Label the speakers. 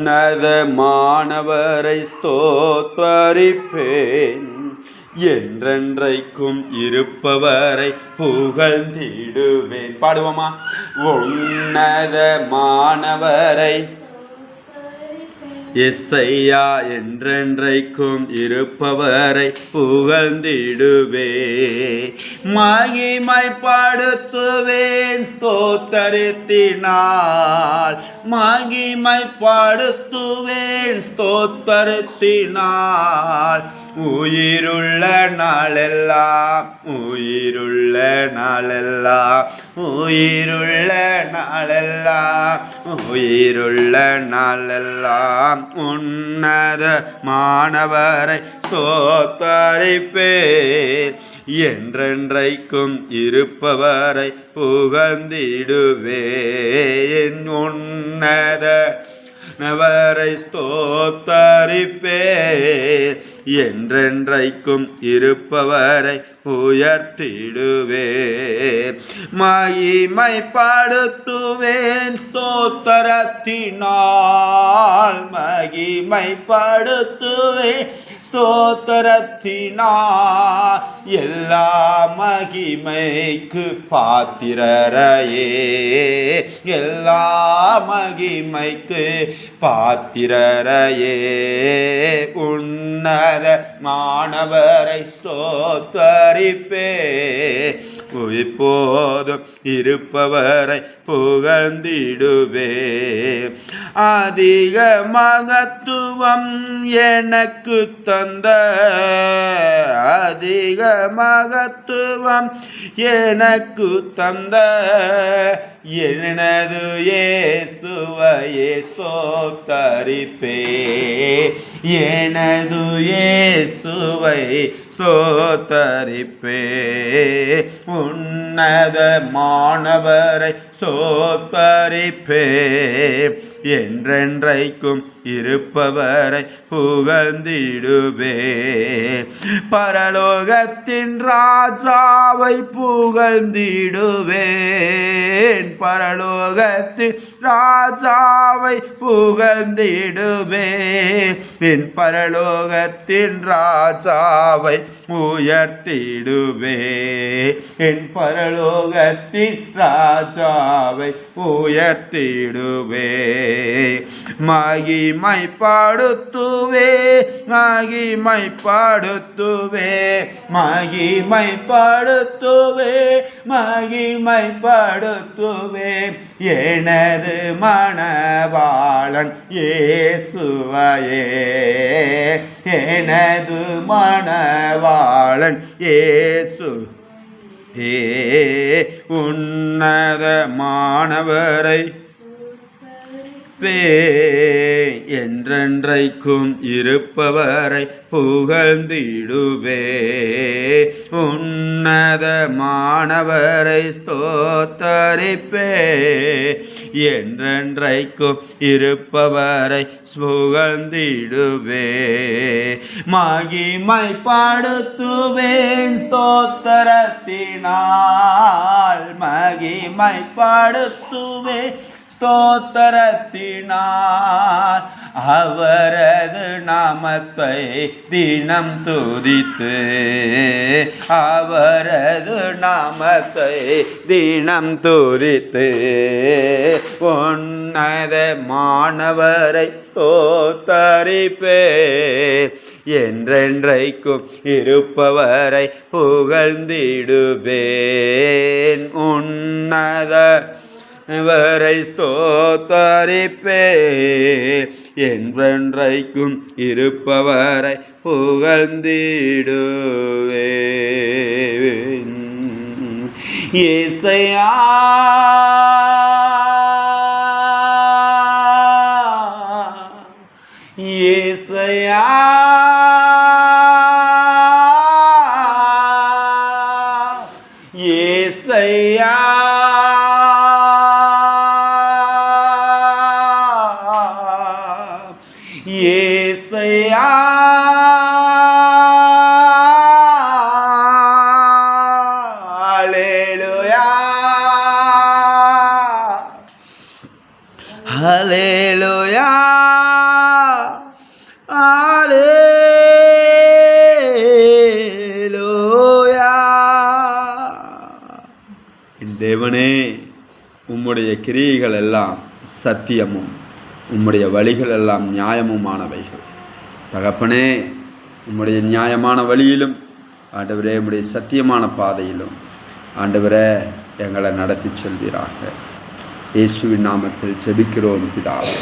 Speaker 1: நத மாணவரை ஸ்தோத்வரிப்பேன். என்றென்றைக்கும் இருப்பவரை புகழ்ந்திடுவேன். பாடுவோமா? உன்னதமானவரை எஸ்ஐயா என்றென்றைக்கும் இருப்பவரை புகழ்ந்திடுவே. மகிமைப்படுத்துவேன் ஸ்தோத்தரித்தினால். மகிமைப்படுத்துவேன் ஸ்தோத்தரித்தினால். உயிருள்ள நாளெல்லாம் உயிருள்ள நாளெல்லாம் உயிருள்ள நாளெல்லாம் உயிருள்ள நாளெல்லாம். உன்னத மாணவரை ஸ்தோத்தரிப்பேன். என்றென்றைக்கும் இருப்பவரை புகழ்ந்திடுவே என் உன்னத நவரை ஸ்தோத்தரிப்பே என்றென்றைக்கும் இருப்பவரை உயர்த்திடுவே மகிமைப்படுத்துவேன் ஸ்தோத்தரத்தினால். மகிமைப்படுத்துவேன் ஸ்தோத்திரத்தினா எல்லா மகிமைக்கு பாத்திரரையே. எல்லா மகிமைக்கு பாத்திரரையே. உன்னத மாணவரை ஸ்தோத்தரிப்பே. இப்போதும் இருப்பவரை புகழ்ந்திடுவே. அதிக மகத்துவம் எனக்கு தந்த அதிக மகத்துவம் எனக்கு தந்த எனது ஏசுவையே சோத்தரிப்பே எனது ஏசுவை சோத்தரிப்பே உன்னத மாணவரை சோத்தரிப்பே என்றென்றைக்கும் இருப்பவரை புகழ்ந்திடுவே பரலோகத்தின் ராஜாவை புகழ்ந்திடுவேன். பரலோகத்தின் ராஜாவை புகழ்ந்திடுவே என் பரலோகத்தின் ராஜாவை உயர்த்திடுவே என் பரலோகத்தின் ராஜாவை உயர்த்திடுவே மகிமைப்படுத்துவே மகிமைப்படுத்துவே மகிமைப்படுத்துவே மகிமைப்படுத்துவே. எனது மணவாளன் இயேசுவையே எனது மணவாளன் ஏசு ஏ உன்னத மாணவரை பே என்றென்றைக்கும் இருப்பவரை புகழ்ந்திடுவே. உன்னத மாணவரை ஸ்தோத்தரிப்பே. என்றென்றைக்கும் இருப்பவரை புகழ்ந்திடுவே. மகிமை படுத்துவேன் ஸ்தோத்தரத்தினால். மகிமை படுத்துவேன் ஸ்தோத்திரத்தினார் அவரது நாமத்தை தினம் துதித்து அவரது நாமத்தை தினம் துதித்து உன்னத மாணவரை ஸ்தோத்தரிப்பே என்றென்றைக்கும் இருப்பவரை புகழ்ந்திடுவேன். உன்னத வரை ஸ்தோத்தரிப்பே. என்றென்றைக்கும் இருப்பவரை புகழ்ந்திடுவே. இசையா இசையா இசையா ஹalleluya ஹalleluya தேவனே உம்முடைய கிரியைகள் எல்லாம் சத்தியமும் உம்முடைய வழிகள் எல்லாம் நியாயமுமானவைகள். தகப்பனே உம்முடைய நியாயமான வழியிலும் ஆண்டவரே உம்முடைய சத்தியமான பாதையிலும் ஆண்டவரே எங்களை நடத்தி செல்வீராக. இயேசுவின் நாமத்தில் ஜெபிக்கிறோம் பிதாவே.